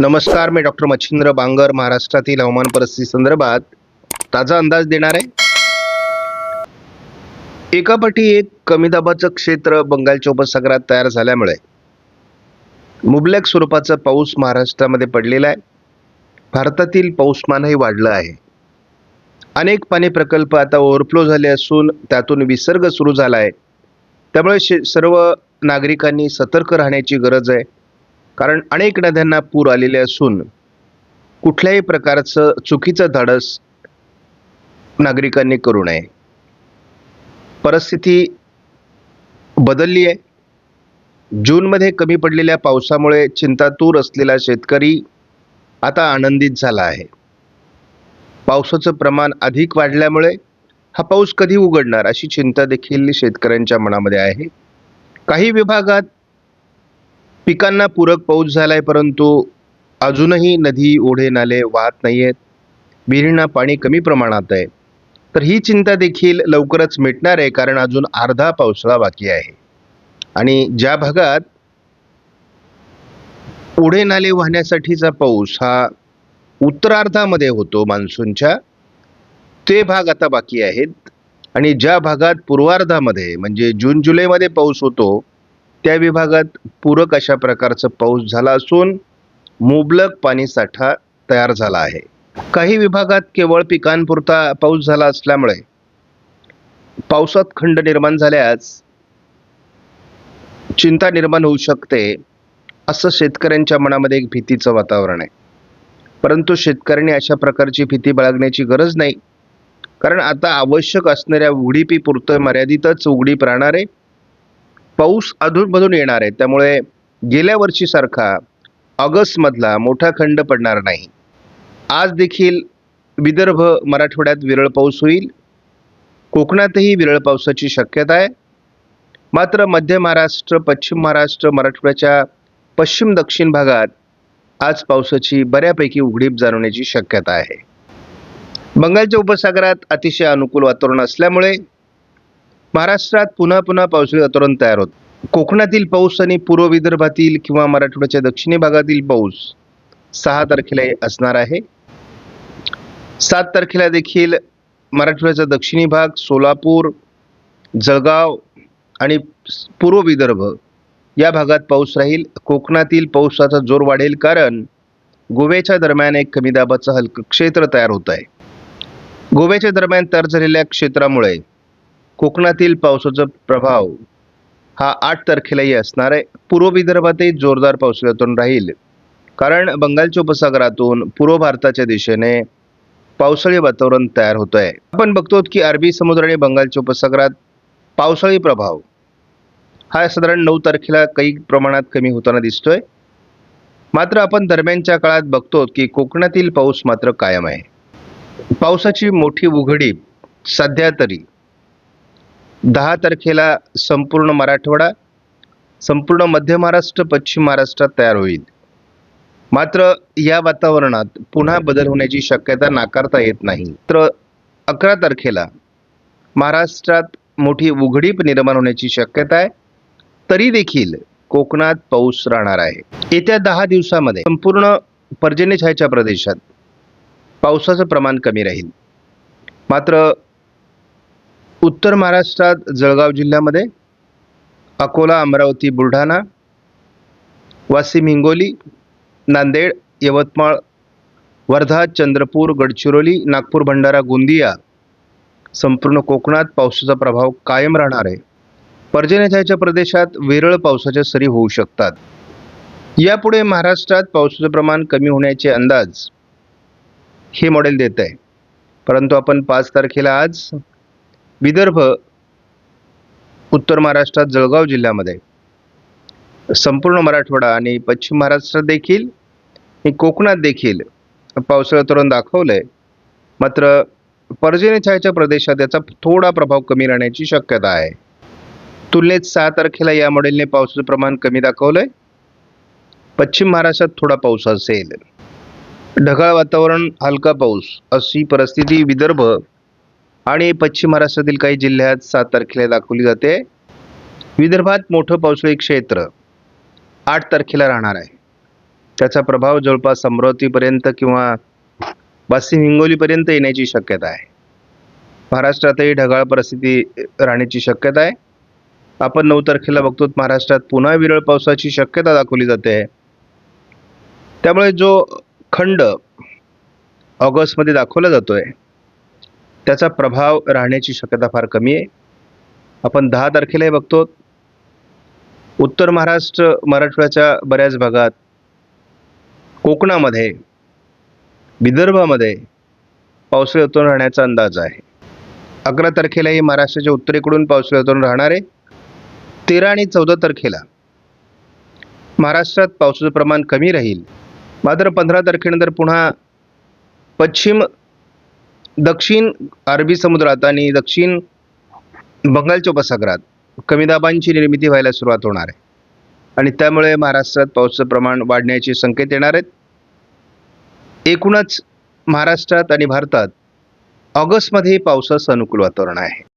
नमस्कार मी डॉक्टर मच्छिंद्र बांगर महाराष्ट्रातील हवामान परिस्थिती संदर्भात ताजा अंदाज देणार आहे. एकापाठी एक कमी दाबाचं क्षेत्र बंगालच्या उपसागरात तयार झाल्यामुळे मुबलक स्वरूपाचा पाऊस महाराष्ट्रामध्ये पडलेला आहे. भारतातील पाऊसमानही वाढलं आहे. अनेक पाणी प्रकल्प आता ओव्हरफ्लो झाले असून त्यातून विसर्ग सुरू झाला आहे. त्यामुळे शे सर्व नागरिकांनी सतर्क राहण्याची गरज आहे. कारण अनेक नद्यांना पूर आलेले असून कुठल्याही प्रकारचं चुकीचं धाडस नागरिकांनी करू नये. परिस्थिती बदलली आहे. जूनमध्ये कमी पडलेल्या पावसामुळे चिंतातूर असलेला शेतकरी आता आनंदित झाला आहे. पावसाचं प्रमाण अधिक वाढल्यामुळे हा पाऊस कधी उघडणार अशी चिंता देखील शेतकऱ्यांच्या मनामध्ये आहे. काही विभागात पिकांना पूरक पाऊस झाला आहे परंतु अजूनही नदी ओढे नाले वाहत नाही आहेत विहिरींना पाणी कमी प्रमाणात आहे. तर ही चिंता देखील लवकरच मिटणार आहे कारण अजून अर्धा पावसाळा बाकी आहे. आणि ज्या भागात ओढे नाले वाहण्यासाठीचा पाऊस हा उत्तरार्धामध्ये होतो मान्सूनच्या ते भाग आता बाकी आहेत. आणि ज्या भागात पूर्वार्धामध्ये म्हणजे जून जुलैमध्ये पाऊस होतो त्या विभागात पूरक अशा प्रकारचा पाऊस झाला असून मुबलक पाणीसाठा तयार झाला आहे. काही विभागात केवळ पिकांपुरता पाऊस झाला असल्यामुळे पावसात खंड निर्माण झाल्यास चिंता निर्माण होऊ शकते असं शेतकऱ्यांच्या मनामध्ये एक भीतीचं वातावरण आहे. परंतु शेतकऱ्यांनी अशा प्रकारची भीती बाळगण्याची गरज नाही. कारण आता आवश्यक असणाऱ्या उघडीपीपुरतं मर्यादितच उघडीप राहणार आहे पाऊस अधूनमधून येणार आहे. त्यामुळे गेल्या वर्षीसारखा ऑगस्टमधला मोठा खंड पडणार नाही. आज देखील विदर्भ मराठवाड्यात विरळ पाऊस होईल. कोकणातही विरळ पावसाची शक्यता आहे. मात्र मध्य महाराष्ट्र पश्चिम महाराष्ट्र मराठवाड्याच्या पश्चिम दक्षिण भागात आज पावसाची बऱ्यापैकी उघडीप जाणवण्याची शक्यता आहे. बंगालच्या उपसागरात अतिशय अनुकूल वातावरण असल्यामुळे महाराष्ट्रात पुन्हा पुन्हा पावसाळी वातावरण तयार होत. कोकणातील पाऊस आणि पूर्व विदर्भातील किंवा मराठवाड्याच्या दक्षिणी भागातील पाऊस सहा तारखेला असणार आहे. सात तारखेला देखील मराठवाड्याचा दक्षिणी भाग सोलापूर जळगाव आणि पूर्व विदर्भ या भागात पाऊस राहील. कोकणातील पावसाचा जोर वाढेल कारण गोव्याच्या दरम्यान एक कमी दाबाचं हलकं क्षेत्र तयार होत आहे. गोव्याच्या दरम्यान तयार झालेल्या क्षेत्रामुळे कोकणातील पावसाचा प्रभाव हा आठ तारखेलाही असणार आहे. पूर्व विदर्भातही जोरदार पावसाळ्यातून राहील. कारण बंगालच्या उपसागरातून पूर्व भारताच्या दिशेने पावसाळी वातावरण तयार होत आहे आपण बघतो की अरबी समुद्र आणि बंगालच्या उपसागरात पावसाळी प्रभाव हा साधारण नऊ तारखेला काही प्रमाणात कमी होताना दिसतोय. मात्र आपण दरम्यानच्या काळात बघतो की कोकणातील पाऊस मात्र कायम आहे. पावसाची मोठी उघडी सध्या तरी दहा तारखेला संपूर्ण मराठवाडा संपूर्ण मध्य महाराष्ट्र पश्चिम महाराष्ट्रात तयार होईल. मात्र या वातावरणात पुन्हा बदल होण्याची शक्यता नाकारता येत नाही. तर अकरा तारखेला महाराष्ट्रात मोठी उघडीप निर्माण होण्याची शक्यता आहे. तरी देखील कोकणात पाऊस राहणार आहे. येत्या दहा दिवसामध्ये संपूर्ण पर्जन्यछायाच्या प्रदेशात पावसाचं प्रमाण कमी राहील. मात्र उत्तर महाराष्ट्रात जळगाव जिल्ह्यामध्ये अकोला अमरावती बुलढाणा वाशिम हिंगोली नांदेड यवतमाळ वर्धा चंद्रपूर गडचिरोली नागपूर भंडारा गोंदिया संपूर्ण कोकणात पावसाचा प्रभाव कायम राहणार आहे. पर्जन्यछायाच्या प्रदेशात विरळ पावसाच्या सरी होऊ शकतात. यापुढे महाराष्ट्रात पावसाचं प्रमाण कमी होण्याचे अंदाज हे मॉडेल देत आहे. परंतु आपण पाच तारखेला आज विदर्भ उत्तर महाराष्ट्रात जळगाव जिल्ह्यामध्ये. संपूर्ण मराठवाडा आणि पश्चिम महाराष्ट्रात देखील कोकणात देखील पावसाळं तरुण दाखवलं आहे मात्र पर्जन्य छायाच्या प्रदेशात याचा थोडा प्रभाव कमी राहण्याची शक्यता आहे. तुलनेत सहा तारखेला या मॉडेलने पावसाचं प्रमाण कमी दाखवलं आहे पश्चिम महाराष्ट्रात थोडा पाऊस असेल. ढगाळ वातावरण हलका पाऊस अशी परिस्थिती विदर्भ आणि पश्चिम महाराष्ट्रातील काही जिल्ह्यात सात तारखेला दाखवली जाते. विदर्भात मोठं पावसाळी क्षेत्र आठ तारखेला राहणार आहे. त्याचा प्रभाव जवळपास अमरावतीपर्यंत किंवा वाशिम हिंगोलीपर्यंत येण्याची शक्यता आहे. महाराष्ट्रातही ढगाळ परिस्थिती राहण्याची शक्यता आहे. आपण नऊ तारखेला बघतो महाराष्ट्रात पुन्हा विरळ पावसाची शक्यता दाखवली जाते. त्यामुळे जो खंड ऑगस्टमध्ये दाखवला जातोय त्याचा प्रभाव राहण्याची शक्यता फार कमी आहे. आपण दहा तारखेलाही बघतो उत्तर महाराष्ट्र मराठवाड्याच्या बऱ्याच भागात कोकणामध्ये विदर्भामध्ये पावसाळी वातावरण राहण्याचा अंदाज आहे. अकरा तारखेलाही महाराष्ट्राच्या उत्तरेकडून पावसाळी वातावरण राहणार आहे. तेरा आणि चौदा तारखेला महाराष्ट्रात पावसाचं प्रमाण कमी राहील. मात्र पंधरा तारखेनंतर पुन्हा पश्चिम दक्षिण अरबी समुद्रात आणि दक्षिण बंगालच्या उपसागरात कमी दाबांची निर्मिती व्हायला सुरुवात होणार आहे. आणि त्यामुळे महाराष्ट्रात पावसाचं प्रमाण वाढण्याचे संकेत येणार आहेत. एकूणच महाराष्ट्रात आणि भारतात ऑगस्टमध्ये पावसाचं अनुकूल वातावरण आहे.